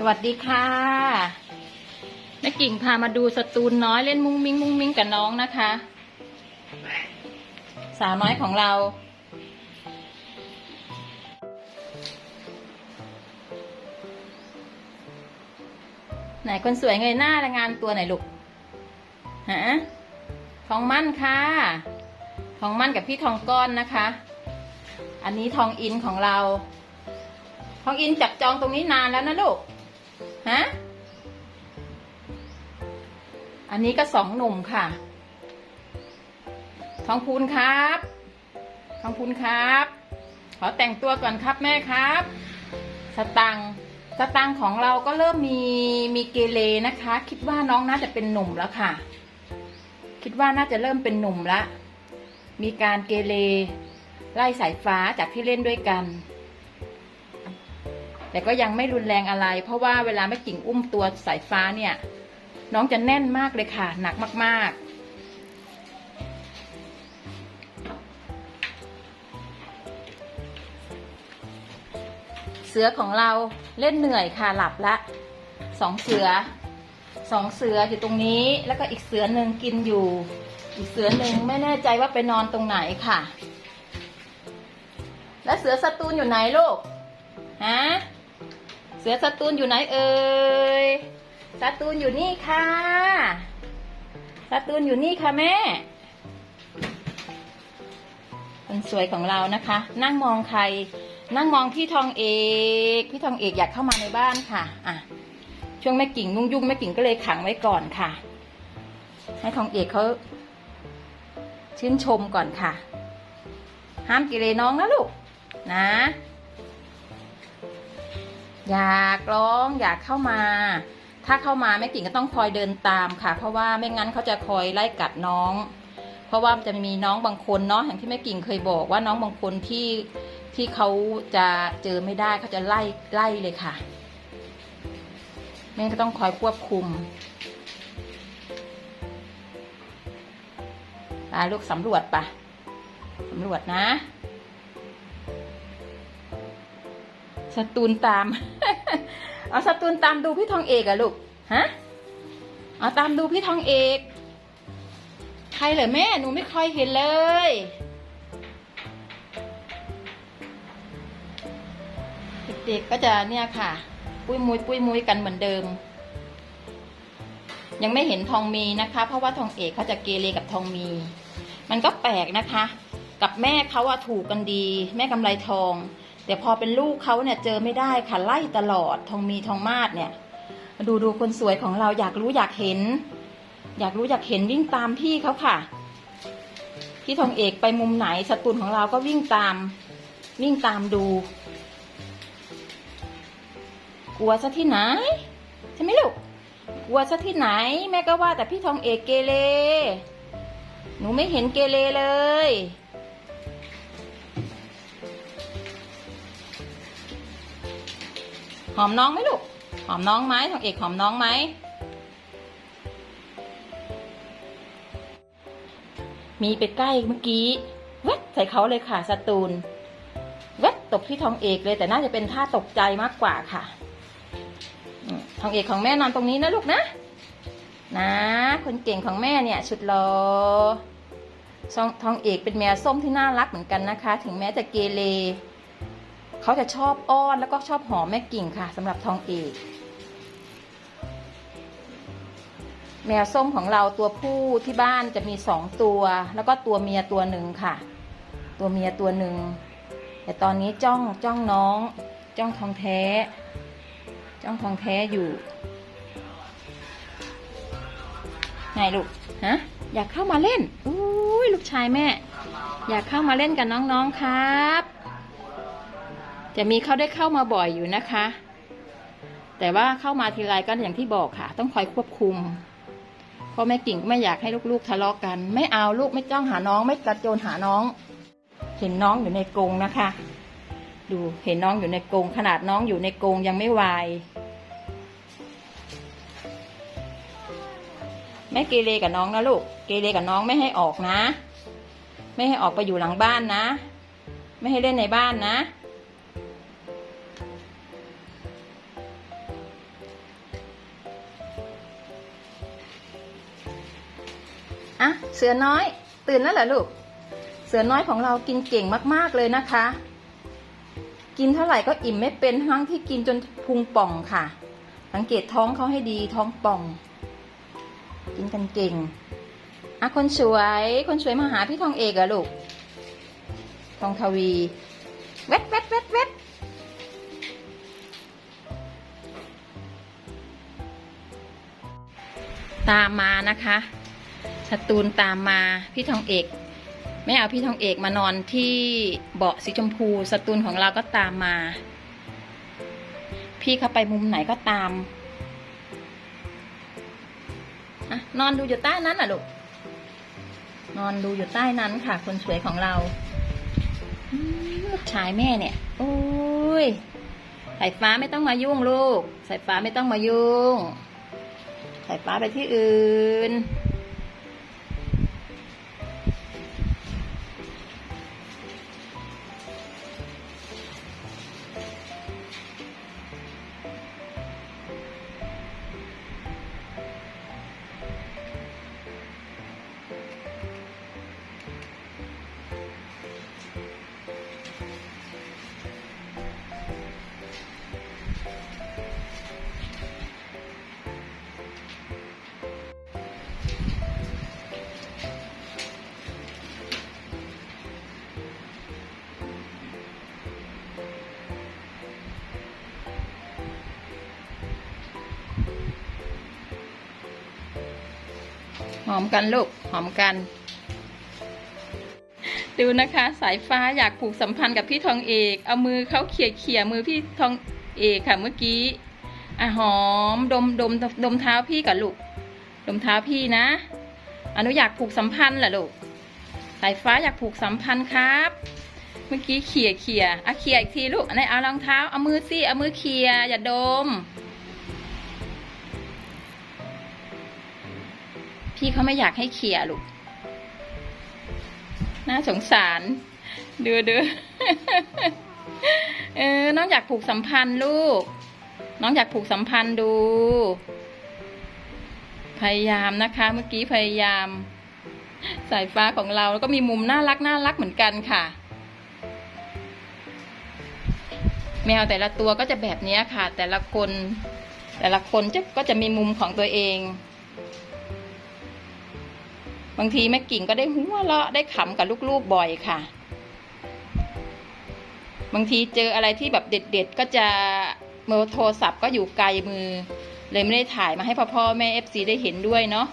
สวัสดีค่ะแม่กิ่งพามาดูสตูนน้อยเล่นมุ้งมิ้งมุ้งมิ้งกับน้องนะคะ สาวน้อยของเรา ไหนคนสวยเงยหน้ารายงานตัวไหนลูกฮะทองมั่นค่ะ ทองมั่นกับพี่ทองก้อนนะคะ อันนี้ทองอินของเรา ทองอินจับจองตรงนี้นานแล้วนะลูก ฮะ อันนี้ก็สองหนุ่มค่ะ ทองพูนครับ ทองพูนครับ ขอแต่งตัวก่อนครับแม่ครับ สตังค์สตังค์ของเราก็เริ่มมีมีเกเรนะคะ คิดว่าน้องน่าจะเป็นหนุ่มแล้วค่ะ คิดว่าน่าจะเริ่มเป็นหนุ่มละ มีการเกเรไล่สายฟ้าจากที่เล่นด้วยกัน แต่ก็ยังไม่รุนแรงอะไร เพราะว่าเวลาแม่กิ่งอุ้มตัวสายฟ้าเนี่ย น้องจะแน่นมากเลยค่ะ หนักมาก ๆเสือของเราเล่นเหนื่อยค่ะหลับละสองเสือสองเสืออยู่ตรงนี้ แล้วก็อีกเสือหนึ่งกินอยู่ อีกเสือหนึ่งไม่แน่ใจว่าไปนอนตรงไหนค่ะ แล้วเสือสตูนอยู่ไหนลูกฮะ สือสตูนอยู่ไหนเอ่ยสตูนอยู่นี่ค่ะสตูนอยู่นี่ค่ะแม่คนสวยของเรานะคะ นั่งมองใคร นั่งมองพี่ทองเอก พี่ทองเอกอยากเข้ามาในบ้านค่ะ อะ ช่วงแม่กิ่งยุ่งยุ่งแม่กิ่งก็เลยขังไว้ก่อนค่ะ ให้ทองเอกเขาชื่นชมก่อนค่ะ ห้ามกิเลน้องนะลูก นะ อยากร้องอยากเข้ามา ถ้าเข้ามาแม่กิ่งก็ต้องคอยเดินตามค่ะ เพราะว่าไม่งั้นเขาจะคอยไล่กัดน้อง เพราะว่าจะมีน้องบางคนเนาะอย่างที่แม่กิ่งเคยบอกว่าน้องบางคนที่ที่เขาจะเจอไม่ได้เขาจะไล่ไล่เลยค่ะแม่ก็ต้องคอยควบคุมไปลูกสำรวจปะสำรวจนะสตูนตาม เอาสตูนตามดูพี่ทองเอกอะลูก ฮะ เอาตามดูพี่ทองเอก ใครเหรอแม่ หนูไม่ค่อยเห็นเลย เด็กๆก็จะเนี่ยค่ะ ปุ้ยมุยปุ้ยมุยกันเหมือนเดิม ยังไม่เห็นทองมีนะคะ เพราะว่าทองเอกเขาจะเกเรกับทองมี มันก็แปลกนะคะ กับแม่เขาอะถูกกันดี แม่กำไรทอง แต่พอเป็นลูกเขาเนี่ยเจอไม่ได้ค่ะไล่ตลอดทองมีทองมาศเนี่ย ดูดูคนสวยของเราอยากรู้อยากเห็น อยากรู้อยากเห็นวิ่งตามพี่เขาค่ะ พี่ทองเอกไปมุมไหนสตูนของเราก็วิ่งตาม วิ่งตามดู กลัวซะที่ไหนใช่ไหมลูกกลัวซะที่ไหน แม่ก็ว่าแต่พี่ทองเอกเกเรหนูไม่เห็นเกเรเลย หอมน้องไหมลูก หอมน้องไหมทองเอกหอมน้องไหม มีไปใกล้เมื่อกี้ เวทใส่เขาเลยค่ะสตูนเวทตบที่ทองเอกเลย แต่น่าจะเป็นท่าตกใจมากกว่าค่ะ ทองเอกของแม่นอนตรงนี้นะลูกนะ นะ คนเก่งของแม่เนี่ยชุดรอทองเอกเป็นแมวส้มที่น่ารักเหมือนกันนะคะ ถึงแม้จะเกเร เขาจะชอบอ้อนแล้วก็ชอบหอมแม่กิ่งค่ะสำหรับทองเอกแมวส้มของเราตัวผู้ที่บ้านจะมีสองตัว แล้วก็ตัวเมียตัวหนึ่งค่ะ ตัวเมียตัวหนึ่งแต่ตอนนี้จ้องจ้องน้อง จ้องทองแท้ จ้องทองแท้อยู่ไงลูกฮะอยากเข้ามาเล่นอุ้ยลูกชายแม่ อยากเข้ามาเล่นกับน้องๆครับ จะมีเขาได้เข้ามาบ่อยอยู่นะคะ แต่ว่าเข้ามาทีไรก็อย่างที่บอกค่ะ ต้องคอยควบคุมเพราะแม่กิ่งไม่อยากให้ลูกๆทะเลาะกัน ไม่เอาลูกไม่จ้องหาน้อง ไม่กระโจนหาน้อง เห็นน้องอยู่ในกรงนะคะ ดูเห็นน้องอยู่ในกรงขนาดน้องอยู่ในกรงยังไม่วายแม่เกเรกับน้องนะลูก เกเรกับน้องไม่ให้ออกนะ ไม่ให้ออกไปอยู่หลังบ้านนะ ไม่ให้เล่นในบ้านนะ อะเสือน้อย ตื่นแล้วเหรอลูก เสือน้อยของเรากินเก่งมากๆเลยนะคะ กินเท่าไหร่ก็อิ่มไม่เป็นทั้งที่กินจนพุงป่องค่ะ สังเกตท้องเขาให้ดีท้องป่อง กินกันเก่งอะคนสวยคนสวยมาหาพี่ทองเอกเหรอลูก ทองทวีเวทเวทเวทเวทตามมานะคะ สตูนตามมาพี่ทองเอกไม่เอาพี่ทองเอกมานอนที่เบาะสีชมพูสตูนของเราก็ตามมา พี่เขาไปมุมไหนก็ตามอะนอนดูอยู่ใต้นั้นอะลูกนอนดูอยู่ใต้นั้นค่ะ คนสวยของเราลูกชายแม่เนี่ย โอ้ยสายฟ้าไม่ต้องมายุ่งลูกสายฟ้าไม่ต้องมายุ่งสายฟ้าไปที่อื่น หอมกันลูก หอมกัน ดูนะคะ สายฟ้าอยากผูกสัมพันธ์กับพี่ทองเอก เอามือเขาเขี่ยเขี่ยมือพี่ทองเอกค่ะเมื่อกี้อะหอมดมดมดมเท้าพี่กับลูก ดมเท้าพี่นะ อนุอยากผูกสัมพันธ์เหรอลูก สายฟ้าอยากผูกสัมพันธ์ครับ เมื่อกี้เขี่ยเขี่ยอะเขี่ยอีกทีลูกอันไหนเอารองเท้า เอามือสิเอามือเขี่ยอย่าดม พี่เขาไม่อยากให้เขี่ยลูก น่าสงสารดูดูเออ น้องอยากผูกสัมพันธ์ลูก น้องอยากผูกสัมพันธ์ดู พยายามนะคะ เมื่อกี้พยายาม สายฟ้าของเราแล้วก็มีมุมน่ารักน่ารักเหมือนกันค่ะ แมวแต่ละตัวก็จะแบบนี้ค่ะ แต่ละคน แต่ละคนจะก็จะมีมุมของตัวเอง บางทีแม่กิ่งก็ได้หัวเราะได้ขำกับลูกๆบ่อยค่ะ บางทีเจออะไรที่แบบเด็ด ๆ ก็จะเมือโทรศัพท์ก็อยู่ไกลมือ เลยไม่ได้ถ่ายมาให้พ่อพ่อแม่เอฟซีได้เห็นด้วยเนาะ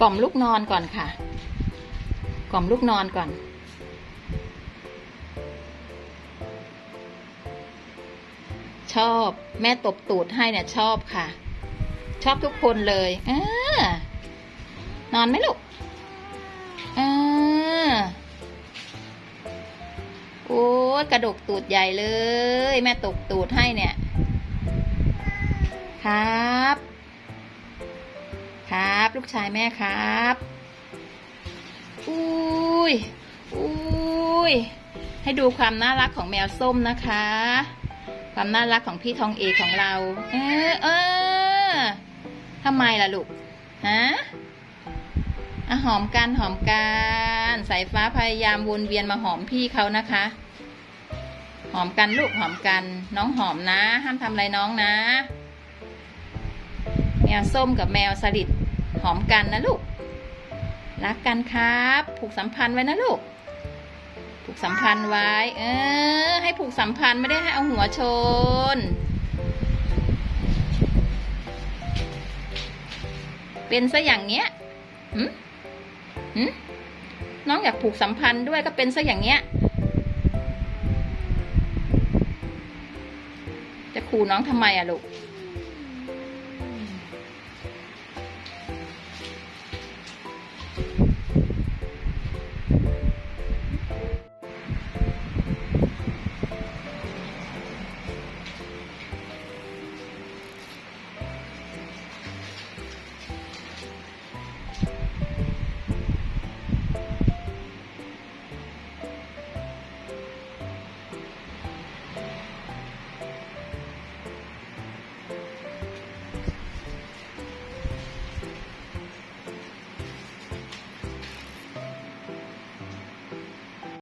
กล่อมลูกนอนก่อนค่ะ กล่อมลูกนอนก่อน ชอบ แม่ตบตูดให้เนี่ยชอบค่ะ ชอบทุกคนเลยเออนอนไหมลูกเออโอ้กระดกตูดใหญ่เลย แม่ตบตูดให้เนี่ย ครับ ครับ ลูกชายแม่ครับอุ้ยอุ้ยให้ดูความน่ารักของแมวส้มนะคะ ความน่ารักของพี่ทองเอกของเรา เออเออทำไมล่ะลูก ฮะอะหอมกันหอมกันสายฟ้าพยายามวนเวียนมาหอมพี่เขานะคะ หอมกันลูกหอมกัน น้องหอมนะ ห้ามทำอะไรน้องนะ แมวส้มกับแมวสลิดหอมกันนะลูก รักกันครับ ผูกสัมพันธ์ไว้นะลูก ผูกสัมพันธ์ไว้ เออ ให้ผูกสัมพันธ์ไม่ได้ให้เอาหัวชน เป็นซะอย่างเงี้ยหืมหืมน้องอยากผูกสัมพันธ์ด้วยก็เป็นซะอย่างเงี้ย จะขู่น้องทำไมอะลูก